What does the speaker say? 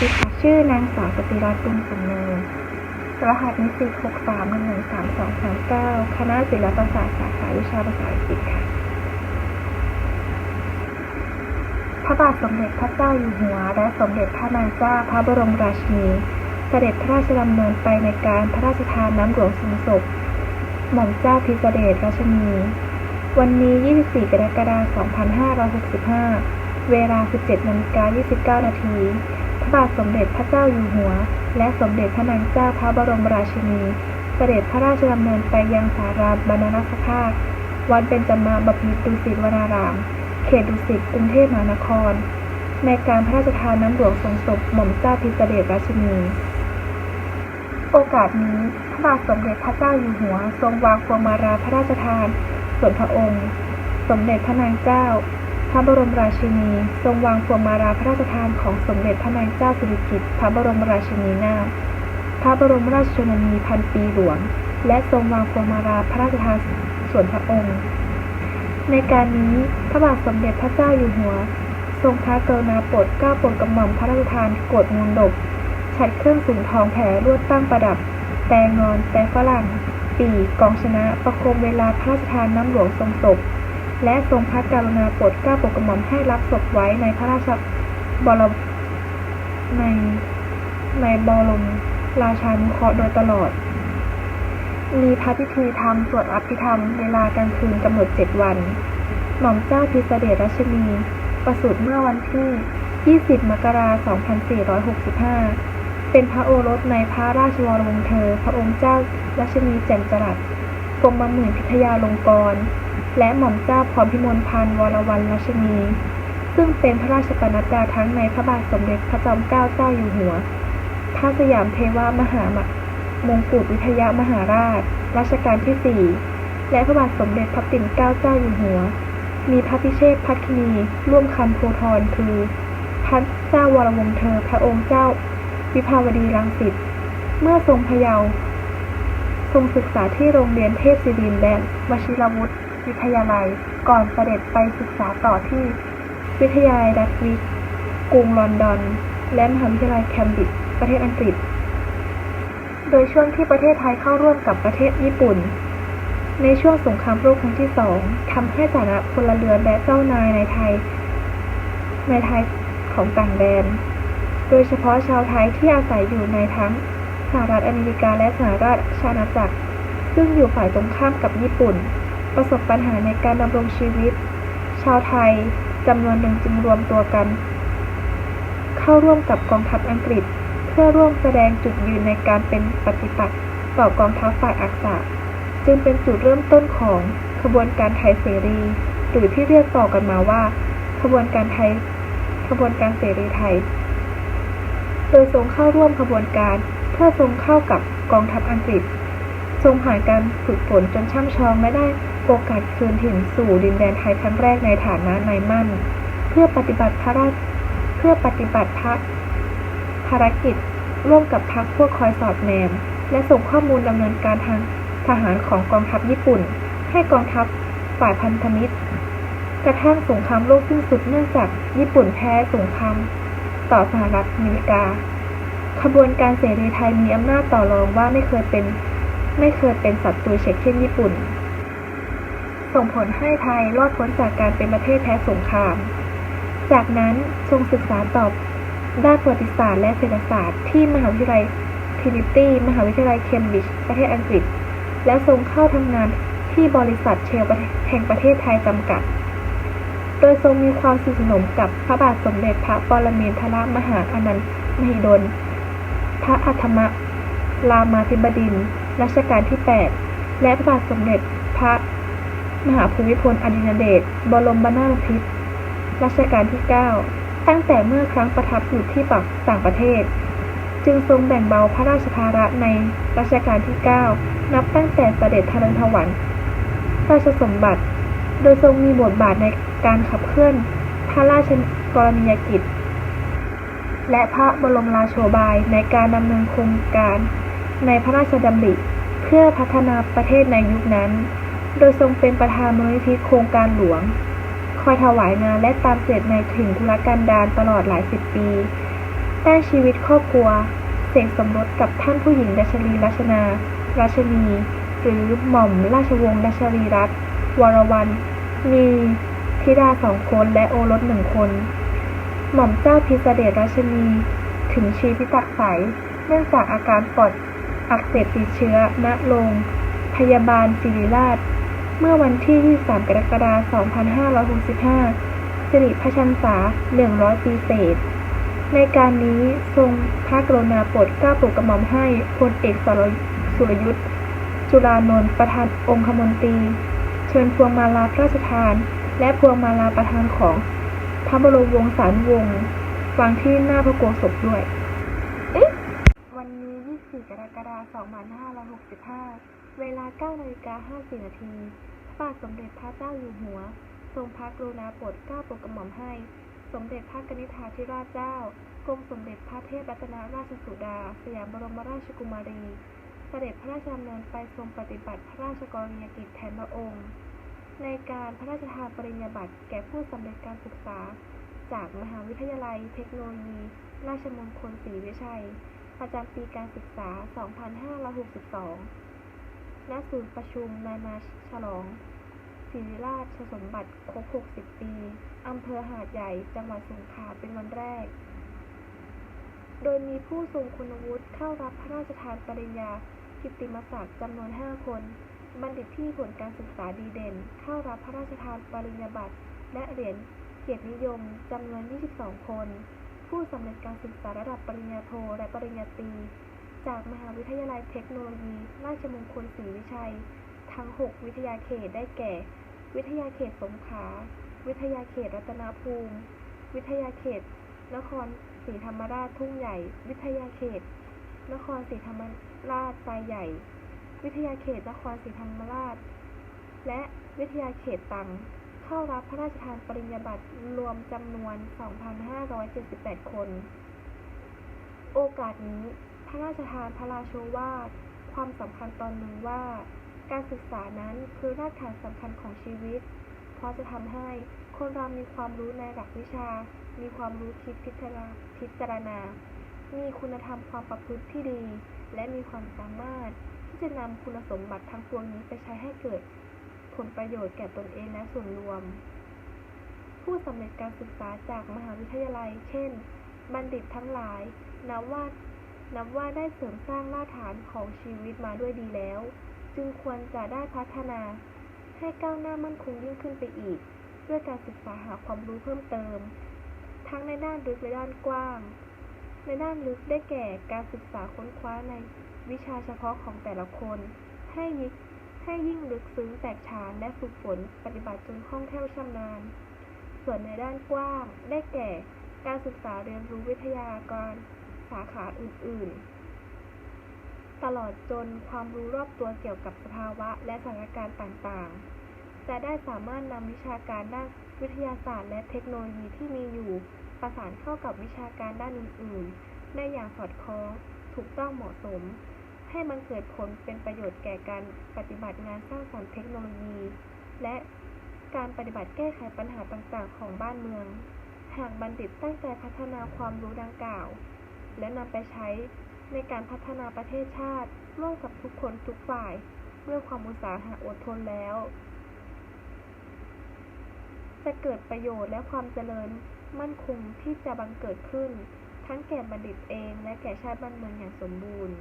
ดีค่ะ ชื่อนางสาวปฏิรัตน์บุญสำเนินรหัสนิสิต631133239คณะศิลปศาสตร์สาขาวิชาภาษาอังกฤษค่ะ พระบาทสมเด็จพระเจ้าอยู่หัว และสมเด็จพระนางเจ้าพระบรมราชินี เสด็จพระราชดำเนินไปในการพระราชทานน้ำหลวงทรงศพหม่อมเจ้าพิเศษราชนี วันนี้ 24 กรกฎาคม 2565 เวลา 17นาฬิกา29 นาที บาทสมเด็จพระเจ้าอยู่หัว และสมเด็จพระนางเจ้าพระบรมราชินี เสด็จพระราชดำเนินไปยังสาราบรรณรักษาวัดเบญจมาบพิตรดุสิตวนาราม เขตดุสิตกรุงเทพมหานคร ในการพระราชทานน้ำหลวงทรงศพหม่อมเจ้าพิเศษราชินี โอกาสนี้พระบาทสมเด็จพระเจ้าอยู่หัว ทรงวางพวงมาลาพระราชทาน ส่วนพระองค์ สมเด็จพระนางเจ้า พระบรมราชินี ทรงวางพวงมาลาพระราชทานของสมเด็จพระนางเจ้าสิริกิติ์พระบรมราชินีนาถพระบรมราชชนนีพันปีหลวง และทรงวางพวงมาลาพระราชทานส่วนพระองค์ ในการนี้พระบาทสมเด็จพระเจ้าอยู่หัว ทรงพระกรุณาโปรดเกล้าโปรดกระหม่อมพระราชทานโกรธมูลดกฉัดเครื่องสูงทองแผ่ลวดตั้งประดับ แตงนอน แต่ฝรั่ง ปีกองชนะ ประโคมเวลาพระราชทานน้ำหลวงทรงศพ และทรงพระกรุณาโปรดเกล้าโปรดกระหม่อมให้รับศพไว้ในพระราชบรมในในบรมราชานุเคราะห์โดยตลอด มีพระพิธีธรรมสวดอภิธรรม เวลากลางคืนกำหนดเจ็ดวัน หม่อมเจ้าพิเศษรัชนี ประสูติเมื่อวันที่ 20 มกราคม 2465 เป็นพระโอรสในพระราชวรวงศ์เธอ พระองค์เจ้ารัชนีแจ่มจรัสกรมหมื่นพิทยาลงกรณ์ และหม่อมเจ้าพรพิมลพันธ์วรวรรณรัชนี ซึ่งเป็นพระราชปนัดดาทั้งในพระบาทสมเด็จพระจอมเกล้าเจ้าอยู่หัว พระสยามเทวามหามงกุฎวิทยามหาราช รัชกาลที่4และพระบาทสมเด็จพระปิ่นเกล้าเจ้าอยู่หัว มีพระพิเชษพัฒนีร่วมคำโพธรคือ พระเจ้าวรวงเธอพระองค์เจ้า วิภาวดีรังสิต เมื่อทรงพยาทรงศึกษาที่โรงเรียนเทพศิรินทร์และวชิรวุฒิ วิทยาลัย ก่อนเสด็จไปศึกษาต่อที่ วิทยาลัยดัตวิกกรุงลอนดอน และมหาวิทยาลัยแคมบริดจ์ประเทศอังกฤษ โดยช่วงที่ประเทศไทยเข้าร่วมกับประเทศญี่ปุ่น ในช่วงสงครามโลกครั้งที่สองทำให้ฐานะพลเรือนและเจ้านายในไทย ในไทยของต่างแดน โดยเฉพาะชาวไทยที่อาศัยอยู่ในทั้งสหรัฐอเมริกาและสหราชอาณาจักร ซึ่งอยู่ฝ่ายตรงข้ามกับญี่ปุ่น ประสบปัญหาในการดำรงชีวิต ชาวไทยจำนวนหนึ่งจึงรวมตัวกัน เข้าร่วมกับกองทัพอังกฤษ เพื่อร่วมแสดงจุดยืนในการเป็นปฏิปักษ์ต่อกองทัพฝ่ายอักษะจึงเป็นจุดเริ่มต้นของขบวนการไทยเสรี หรือที่เรียกต่อกันมาว่า ขบวนการไทยขบวนการเสรีไทย โดยทรงเข้าร่วมขบวนการเพื่อทรงเข้ากับกองทัพอังกฤษ ทรงผ่านการฝึกฝนจนช่ำชองและได้ โอกาสคืนถิ่นสู่ดินแดนไทยครั้งแรกในฐานะนายมั่น เพื่อปฏิบัติพระราชเพื่อปฏิบัติพระภารกิจ ร่วมกับพรรคพวกคอยสอดแนม และส่งข้อมูลดำเนินการทางทหารของกองทัพญี่ปุ่น ให้กองทัพฝ่ายพันธมิตร กระทั่งสงครามโลกสิ้นสุดเนื่องจากญี่ปุ่นแพ้สงครามต่อสหรัฐอเมริกา ขบวนการเสรีไทยมีอำนาจต่อรองว่าไม่เคยเป็นไม่เคยเป็นศัตรูเช็กเช่นญี่ปุ่น ส่งผลให้ไทยรอดพ้นจากการเป็นประเทศแพ้สงคราม จากนั้นทรงศึกษาต่อด้านประวัติศาสตร์และเศรษฐศาสตร์ที่มหาวิทยาลัยทรินิตี้มหาวิทยาลัยเคมบริดจ์ประเทศอังกฤษ และทรงเข้าทำงานที่บริษัทเชลแห่งประเทศไทยจำกัด โดยทรงมีความสนิทสนมกับพระบาทสมเด็จพระปรเมนทรมหาอนันต์มหิดล พระอัฏฐมรามาธิบดินทรรัชกาลที่ 8 และพระบาทสมเด็จพระ มหาภูมิพลอดุลยเดชบรมนาถบพิตรรัชกาลที่ 9 ตั้งแต่เมื่อครั้งประทับอยู่ที่ปักต่างประเทศ จึงทรงแบ่งเบาพระราชภาระในรัชกาลที่ 9 นับตั้งแต่เสด็จทะเลถวันราชสมบัติ โดยทรงมีบทบาทในการขับเคลื่อนพระราชกรณียกิจ และพระบรมราโชบายในการดำเนินโครงการในพระราชดำริเพื่อพัฒนาประเทศในยุคนั้น โดยทรงเป็นประธานมูลนิธิโครงการหลวง คอยถวายงานและตามเสด็จในถึงธุรกันดารตลอดหลายสิบปีด้านชีวิตครอบครัว เสกสมรสกับท่านผู้หญิงดัชรีรัชนา ราชนี หรือหม่อมราชวงศ์ดัชรีรัตน์วรวรรณมีธิดาสองคนและโอรสหนึ่งคน หม่อมเจ้าพิสเดชราชนีถึงชีพิตักใสเนื่องจากอาการปอดอักเสบติดเชื้อณโรงพยาบาลศิริราช เมื่อวันที่ 23 กรกฎาคม 2565 สิริพชัญษา 100 ปีเศษ ในการนี้ทรงพระกรุณาโปรดเกล้าโปรดกระหม่อมให้พลเอกสรสุรยุทธ์จุลานนท์ประธานองคมนตรี เชิญพวงมาลาพระราชทาน และพวงมาลาประธานของพระบรมวงศานุวงศ์วางที่หน้าพระโกศพด้วย วันนี้ 24 กรกฎาคม 2565 เวลา9นาฬิกา54นาทีพระบาทสมเด็จพระเจ้าอยู่หัว ทรงพระกรุณาโปรดเกล้าโปรดกระหม่อมให้ สมเด็จพระกนิษฐาธิราชเจ้ากรมสมเด็จพระเทพรัตนราชสุดา สยามบรมราชกุมารี เสด็จพระราชดำเนินไปทรงปฏิบัติพระราชกรณียกิจแทนพระองค์ ในการพระราชทานปริญญาบัตรแก่ผู้สำเร็จการศึกษา จากมหาวิทยาลัยเทคโนโลยี ราชมงคลศรีวิชัย ประจำปีการศึกษา 2562 ณศูนย์ประชุมนานาฉลองศิริราชสมบัติครบ 60 ปี อำเภอหาดใหญ่ จังหวัดสงขลาเป็นวันแรก โดยมีผู้ทรงคุณวุฒิเข้ารับพระราชทานปริญญากิตติมศักดิ์จำนวน 5 คน บัณฑิตที่ผลการศึกษาดีเด่น เข้ารับพระราชทานปริญญาบัตร และเหรียญเกียรตินิยมจำนวน 22 คน ผู้สำเร็จการศึกษาระดับปริญญาโทและปริญญาตรี จากมหาวิทยาลัยเทคโนโลยี ราชมงคลศรีวิชัย ทั้ง 6 วิทยาเขตได้แก่ วิทยาเขตสงขลา วิทยาเขตรัตนภูมิ วิทยาเขต นครศรีธรรมราชทุ่งใหญ่ วิทยาเขต นครศรีธรรมราชทรายใหญ่ วิทยาเขตนครศรีธรรมราช และวิทยาเขตตัง เข้ารับพระราชทานปริญญาบัตรรวมจำนวน 2,578 คน โอกาสนี้ พระราชทานพระราโชวาท ความสำคัญตอนหนึ่งว่า การศึกษานั้นคือรากฐานสำคัญของชีวิต เพราะจะทำให้คนเรามีความรู้ในหลักวิชา มีความรู้คิดพิจารณาพิจารณา มีคุณธรรมความประพฤติที่ดี และมีความสามารถที่จะนำคุณสมบัติทั้งปวงนี้ไปใช้ให้เกิดผลประโยชน์แก่ตนเองและส่วนรวม ผู้สำเร็จการศึกษาจากมหาวิทยาลัย เช่น บัณฑิตทั้งหลายนับว่า นับว่าได้เสริมสร้างรากฐานของชีวิตมาด้วยดีแล้ว จึงควรจะได้พัฒนา ให้ก้าวหน้ามั่นคงยิ่งขึ้นไปอีก ด้วยการศึกษาหาความรู้เพิ่มเติม ทั้งในด้านลึกและด้านกว้าง ในด้านลึกได้แก่การศึกษาค้นคว้าในวิชาเฉพาะของแต่ละคน ให้ยิ่งให้ยิ่งลึกซึ้งแตกฉานและฝึกฝนปฏิบัติจนคล่องแคล่วชำนาญ ส่วนในด้านกว้างได้แก่ การศึกษาเรียนรู้วิทยาการ สาขาอื่น ๆ ตลอดจนความรู้รอบตัวเกี่ยวกับสภาวะและสถานการณ์ต่างๆ จะได้สามารถนำวิชาการด้านวิทยาศาสตร์ และเทคโนโลยีที่มีอยู่ ประสานเข้ากับวิชาการด้านอื่น ๆ ได้อย่างสอดคล้อง ถูกต้องเหมาะสม ให้มันเกิดผลเป็นประโยชน์แก่การปฏิบัติงานสร้างสรรค์เทคโนโลยี และการปฏิบัติแก้ไขปัญหาต่างๆ ของบ้านเมือง หากบัณฑิตตั้งใจพัฒนาความรู้ดังกล่าว และนำไปใช้ในการพัฒนาประเทศชาติร่วมกับทุกคนทุกฝ่ายเมื่อความอุตสาหะอดทนแล้ว จะเกิดประโยชน์และความเจริญมั่นคงที่จะบังเกิดขึ้น ทั้งแก่บัณฑิตเองและแก่ชาติบ้านเมืองอย่างสมบูรณ์